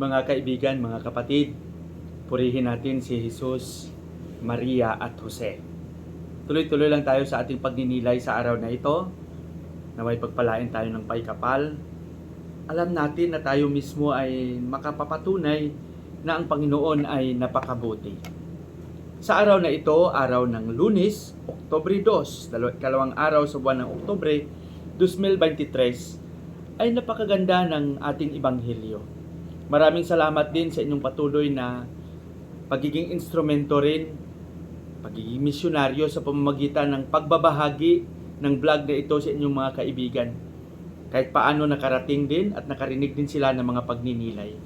Mga kaibigan, mga kapatid, purihin natin si Jesus, Maria at Jose. Tuloy-tuloy lang tayo sa ating pagninilay sa araw na ito. Naway pagpalain tayo ng paikapal. Alam natin na tayo mismo ay makapapatunay na ang Panginoon ay napakabuti. Sa araw na ito, araw ng lunes, Oktobre 2, dalaw- kalawang araw sa buwan ng Oktobre 2023, ay napakaganda ng ating Ibanghelyo. Maraming salamat din sa inyong patuloy na pagiging instrumento rin, pagiging misyonaryo sa pamamagitan ng pagbabahagi ng vlog na ito sa inyong mga kaibigan. Kahit paano nakarating din at nakarinig din sila ng mga pagninilay.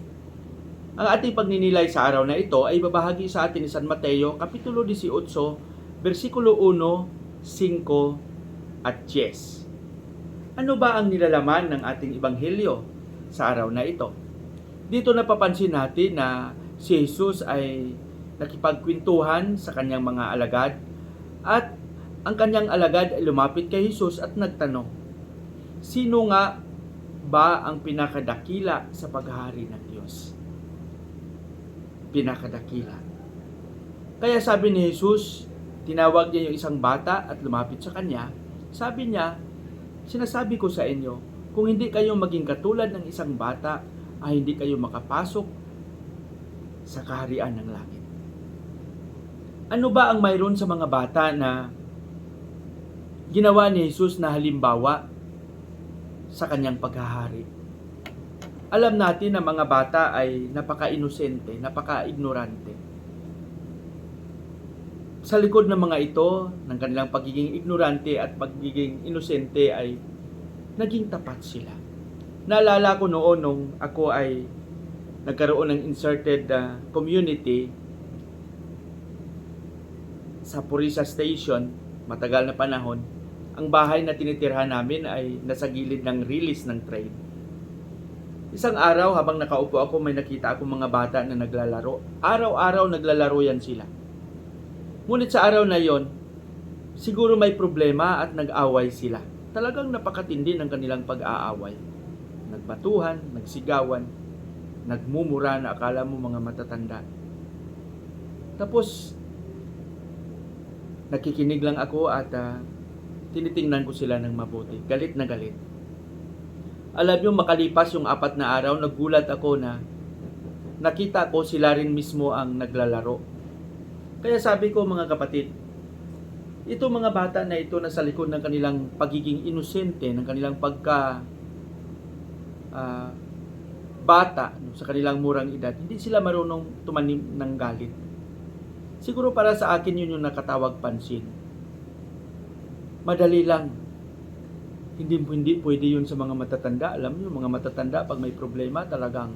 Ang ating pagninilay sa araw na ito ay babahagi sa atin ni San Mateo, Kapitulo 18, versikulo 1, 5, at 10. Ano ba ang nilalaman ng ating Ibanghelyo sa araw na ito? Dito napapansin natin na si Jesus ay nakipagkwentuhan sa kanyang mga alagad at ang kanyang alagad ay lumapit kay Jesus at nagtanong, Sino nga ba ang pinakadakila sa paghahari ng Diyos? Pinakadakila. Kaya sabi ni Jesus, tinawag niya yung isang bata at lumapit sa kanya. Sabi niya, Sinasabi ko sa inyo, kung hindi kayo maging katulad ng isang bata, ay hindi kayo makapasok sa kaharian ng langit. Ano ba ang mayroon sa mga bata na ginawa ni Jesus na halimbawa sa kanyang paghahari? Alam natin na mga bata ay napaka-inosente, napaka-ignorante. Sa likod ng mga ito, ng kanilang pagiging ignorante at pagiging inosente ay naging tapat sila. Naalala ko noon nung ako ay nagkaroon ng inserted uh, community sa Purisa Station, matagal na panahon, ang bahay na tinitirhan namin ay nasa gilid ng release ng train. Isang araw habang nakaupo ako may nakita ako mga bata na naglalaro. Araw-araw naglalaro yan sila. Ngunit sa araw na yon, siguro may problema at nag-away sila. Talagang napakatindi ng kanilang pag-aaway. Nagbatuhan, nagsigawan, nagmumura na akala mo mga matatanda. Tapos, nakikinig lang ako at ah, tinitingnan ko sila ng mabuti. Galit na galit. Alam nyo, makalipas yung apat na araw, nagulat ako na nakita ko sila rin mismo ang naglalaro. Kaya sabi ko mga kapatid, ito mga bata na ito na sa likod ng kanilang pagiging inosente, ng kanilang pagka ah, bata no, sa kanilang murang edad, hindi sila marunong tumanim ng galit. Siguro para sa akin yun yung nakatawag pansin. Madali lang. Hindi hindi pwede yun sa mga matatanda. Alam niyo, mga matatanda pag may problema talagang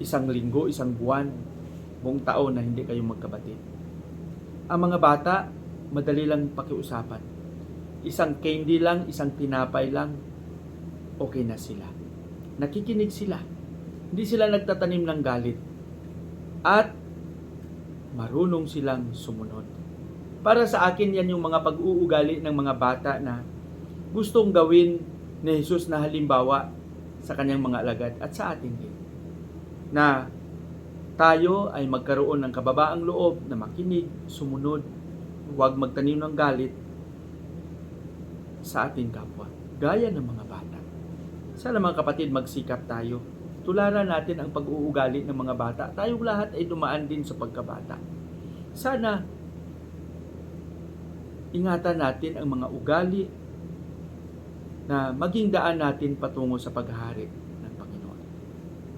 isang linggo, isang buwan, buong taon na hindi kayo magkabatid. Ang mga bata, madali lang pakiusapan. Isang candy lang, isang tinapay lang, okay na sila. Nakikinig sila. Hindi sila nagtatanim ng galit. At marunong silang sumunod. Para sa akin, yan yung mga pag-uugali ng mga bata na gustong gawin ni Jesus na halimbawa sa kanyang mga alagad at sa atin din. Na tayo ay magkaroon ng kababaang loob na makinig, sumunod, huwag magtanim ng galit sa ating kapwa, gaya ng mga bata. Sana mga kapatid, magsikap tayo. Tularan natin ang pag-uugali ng mga bata. Tayong lahat ay dumaan din sa pagkabata. Sana ingatan natin ang mga ugali na maging daan natin patungo sa paghahari ng Panginoon.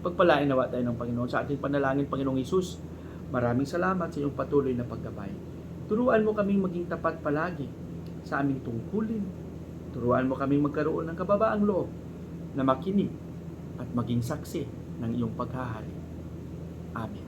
Pagpalain nawa tayo ng Panginoon sa ating panalangin, Panginoong Isus. Maraming salamat sa iyong patuloy na paggabay. Turuan mo kaming maging tapat palagi sa aming tungkulin. Turuan mo kaming magkaroon ng kababaang loob na makinig at maging saksi ng iyong paghahari. Amen.